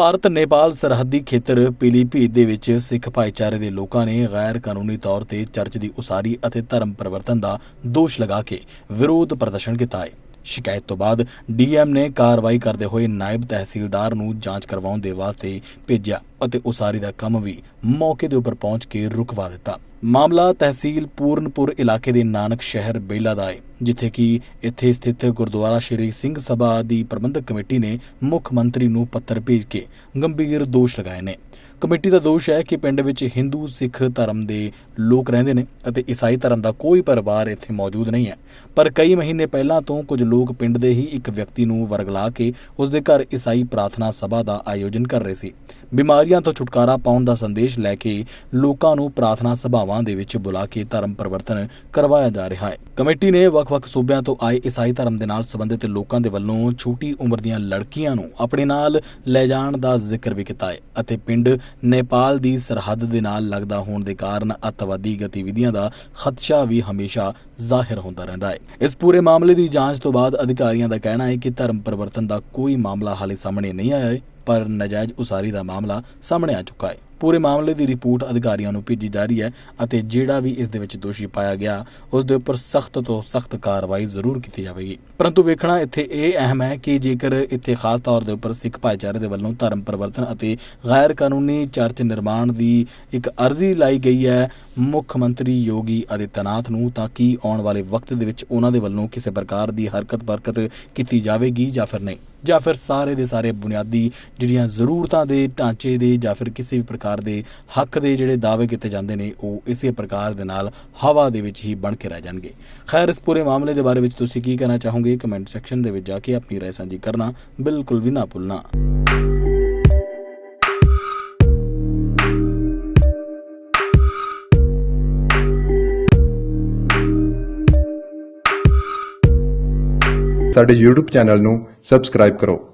ਭਾਰਤ, ਨੇਪਾਲ ਸਰਹੱਦੀ ਖੇਤਰ ਪੀਲੀਭੀਤ ਦੇ ਵਿੱਚ ਸਿੱਖ ਭਾਈਚਾਰੇ ਦੇ ਲੋਕਾਂ ਨੇ ਗੈਰ ਕਾਨੂੰਨੀ ਤੌਰ ਤੇ ਚਰਚ ਦੀ ਉਸਾਰੀ ਅਤੇ ਧਰਮ ਪਰਿਵਰਤਨ ਦਾ ਦੋਸ਼ ਲਗਾ ਕੇ ਵਿਰੋਧ ਪ੍ਰਦਰਸ਼ਨ ਕੀਤਾ ਹੈ। ਸ਼ਿਕਾਇਤ ਤੋਂ ਬਾਅਦ ਡੀਐਮ ਨੇ ਕਾਰਵਾਈ ਕਰਦੇ ਹੋਏ ਨਾਇਬ ਤਹਿਸੀਲਦਾਰ ਨੂੰ ਜਾਂਚ ਕਰਵਾਉਣ ਦੇ ਵਾਸਤੇ ਭੇਜਿਆ। ਅਤੇ ਉਸਾਰੀ ਦਾ ਕੰਮ ਵੀ ਮੌਕੇ ਦੇ ਉੱਪਰ ਪਹੁੰਚ ਕੇ ਰੁਕਵਾ ਦਿੱਤਾ। ਮਾਮਲਾ ਤਹਿਸੀਲ ਪੂਰਨਪੁਰ ਇਲਾਕੇ ਦੇ ਨਾਨਕ ਸ਼ਹਿਰ ਬੇਲਾ ਦਾ ਹੈ, ਜਿੱਥੇ ਕਿ ਇੱਥੇ ਸਥਿਤ ਗੁਰਦੁਆਰਾ ਸ਼੍ਰੀ ਸਿੰਘ ਸਭਾ ਦੀ ਪ੍ਰਬੰਧਕ ਕਮੇਟੀ ਨੇ ਮੁੱਖ ਮੰਤਰੀ ਨੂੰ ਪੱਤਰ ਭੇਜ ਕੇ ਗੰਭੀਰ ਦੋਸ਼ ਲਗਾਏ ਨੇ। ਕਮੇਟੀ ਦਾ ਦੋਸ਼ ਹੈ ਕਿ ਪਿੰਡ ਵਿੱਚ ਹਿੰਦੂ, ਸਿੱਖ ਧਰਮ ਦੇ ਲੋਕ ਰਹਿੰਦੇ ਨੇ ਅਤੇ ਈਸਾਈ ਧਰਮ ਦਾ ਕੋਈ ਪਰਿਵਾਰ ਇੱਥੇ ਮੌਜੂਦ ਨਹੀਂ ਹੈ। ਪਰ ਕਈ ਮਹੀਨੇ ਪਹਿਲਾਂ ਤੋਂ ਕੁਝ ਲੋਕ ਪਿੰਡ ਦੇ ਹੀ ਇੱਕ ਵਿਅਕਤੀ ਨੂੰ ਵਰਗਲਾ ਕੇ ਉਸ ਦੇ ਘਰ ਈਸਾਈ ਪ੍ਰਾਰਥਨਾ ਸਭਾ ਦਾ ਆਯੋਜਨ ਕਰ ਰਹੇ ਸੀ। ਬਿਮਾਰੀ ਬਿਮਾਰੀਆਂ ਤੋਂ ਛੁਟਕਾਰਾ ਪਾਉਣ ਦਾ ਸੰਦੇਸ਼ ਲੈ ਕੇ ਲੋਕਾਂ ਨੂੰ ਪ੍ਰਾਰਥਨਾ ਸਭਾਵਾਂ ਦੇ ਵਿੱਚ ਬੁਲਾ ਕੇ ਧਰਮ ਪਰਿਵਰਤਨ ਕਰਵਾਇਆ ਜਾ ਰਿਹਾ ਹੈ। ਕਮੇਟੀ ਨੇ ਵੱਖ-ਵੱਖ ਸੂਬਿਆਂ ਤੋਂ ਆਏ ਈਸਾਈ ਧਰਮ ਦੇ ਨਾਲ ਸੰਬੰਧਿਤ ਲੋਕਾਂ ਦੇ ਵੱਲੋਂ ਛੋਟੀ ਉਮਰ ਦੀਆਂ ਲੜਕੀਆਂ ਨੂੰ ਆਪਣੇ ਨਾਲ ਲੈ ਜਾਣ ਦਾ ਜ਼ਿਕਰ ਵੀ ਕੀਤਾ ਹੈ ਅਤੇ ਪਿੰਡ ਨੇਪਾਲ ਦੀ ਸਰਹੱਦ ਦੇ ਨਾਲ ਲੱਗਦਾ ਹੋਣ ਦੇ ਕਾਰਨ ਅੱਤਵਾਦੀ ਗਤੀਵਿਧੀਆਂ ਦਾ ਖਦਸ਼ਾ ਵੀ ਹਮੇਸ਼ਾ ਜ਼ਾਹਿਰ ਹੁੰਦਾ ਰਹਿੰਦਾ ਹੈ। ਇਸ ਪੂਰੇ ਮਾਮਲੇ ਦੀ ਜਾਂਚ ਤੋਂ ਬਾਅਦ ਅਧਿਕਾਰੀਆਂ ਦਾ ਕਹਿਣਾ ਹੈ ਕਿ ਧਰਮ ਪਰਿਵਰਤਨ ਦਾ ਕੋਈ ਮਾਮਲਾ ਹਾਲੇ ਸਾਹਮਣੇ ਨਹੀਂ ਆਇਆ ਹੈ। ਪਰ ਨਜਾਇਜ਼ ਉਸਾਰੀ ਦਾ ਮਾਮਲਾ ਸਾਹਮਣੇ ਆ ਚੁੱਕਾ ਹੈ। ਪੂਰੇ ਮਾਮਲੇ ਦੀ ਰਿਪੋਰਟ ਅਧਿਕਾਰੀਆਂ ਨੂੰ ਭੇਜੀ ਜਾ ਰਹੀ ਹੈ ਅਤੇ ਜਿਹੜਾ ਵੀ ਇਸ ਦੇ ਵਿੱਚ ਦੋਸ਼ੀ ਪਾਇਆ ਗਿਆ, ਉਸ ਦੇ ਉੱਪਰ ਸਖਤ ਤੋਂ ਸਖਤ ਕਾਰਵਾਈ ਜ਼ਰੂਰ ਕੀਤੀ ਜਾਵੇਗੀ। ਪਰੰਤੂ ਵੇਖਣਾ ਇੱਥੇ ਇਹ ਅਹਿਮ ਹੈ ਕਿ ਜੇਕਰ ਇੱਥੇ ਖਾਸ ਤੌਰ ਦੇ ਉੱਪਰ ਸਿੱਖ ਭਾਈਚਾਰੇ ਦੇ ਵੱਲੋਂ ਧਰਮ ਪਰਿਵਰਤਨ ਅਤੇ ਗੈਰ ਕਾਨੂੰਨੀ ਚਰਚ ਨਿਰਮਾਣ ਦੀ ਇੱਕ ਅਰਜ਼ੀ ਲਾਈ ਗਈ ਹੈ, ਮੁੱਖ ਮੰਤਰੀ ਯੋਗੀ ਆਦਿੱਤਿਆਨਾਥ ਨੂੰ ਤਾਂ ਕਿ ਆਉਣ ਵਾਲੇ ਵਕਤ ਦੇ ਵਿੱਚ ਉਹਨਾਂ ਦੇ ਵੱਲੋਂ ਕਿਸੇ ਪ੍ਰਕਾਰ ਦੀ ਹਰਕਤ ਬਰਕਤ ਕੀਤੀ ਜਾਵੇਗੀ ਜਾਂ ਫਿਰ ਨਹੀਂ? ਜਾਂ ਫਿਰ ਸਾਰੇ ਦੇ ਸਾਰੇ ਬੁਨਿਆਦੀ ਜਿਹੜੀਆਂ ਜ਼ਰੂਰਤਾਂ ਦੇ ਢਾਂਚੇ ਦੇ ਜਾਂ ਫਿਰ ਕਿਸੇ ਵੀ ਪ੍ਰਕਾਰ ਦੇ ਹੱਕ ਦੇ ਜਿਹੜੇ ਦਾਅਵੇ ਕੀਤੇ ਜਾਂਦੇ ਨੇ, ਉਹ ਇਸੇ ਪ੍ਰਕਾਰ ਦੇ ਨਾਲ ਹਵਾ ਦੇ ਵਿੱਚ ਹੀ ਬਣ ਕੇ ਰਹਿ ਜਾਣਗੇ। ਖੈਰ, ਇਸ ਪੂਰੇ ਮਾਮਲੇ ਦੇ ਬਾਰੇ ਵਿੱਚ ਤੁਸੀਂ ਕੀ ਕਹਿਣਾ ਚਾਹੋਗੇ? ਕਮੈਂਟ ਸੈਕਸ਼ਨ ਦੇ ਵਿੱਚ ਜਾ ਕੇ ਆਪਣੀ ਰਾਏ ਸਾਂਝੀ ਕਰਨਾ ਬਿਲਕੁਲ ਵੀ ਨਾ ਭੁੱਲਣਾ। ਸਾਡੇ YouTube ਚੈਨਲ ਨੂੰ ਸਬਸਕ੍ਰਾਈਬ ਕਰੋ।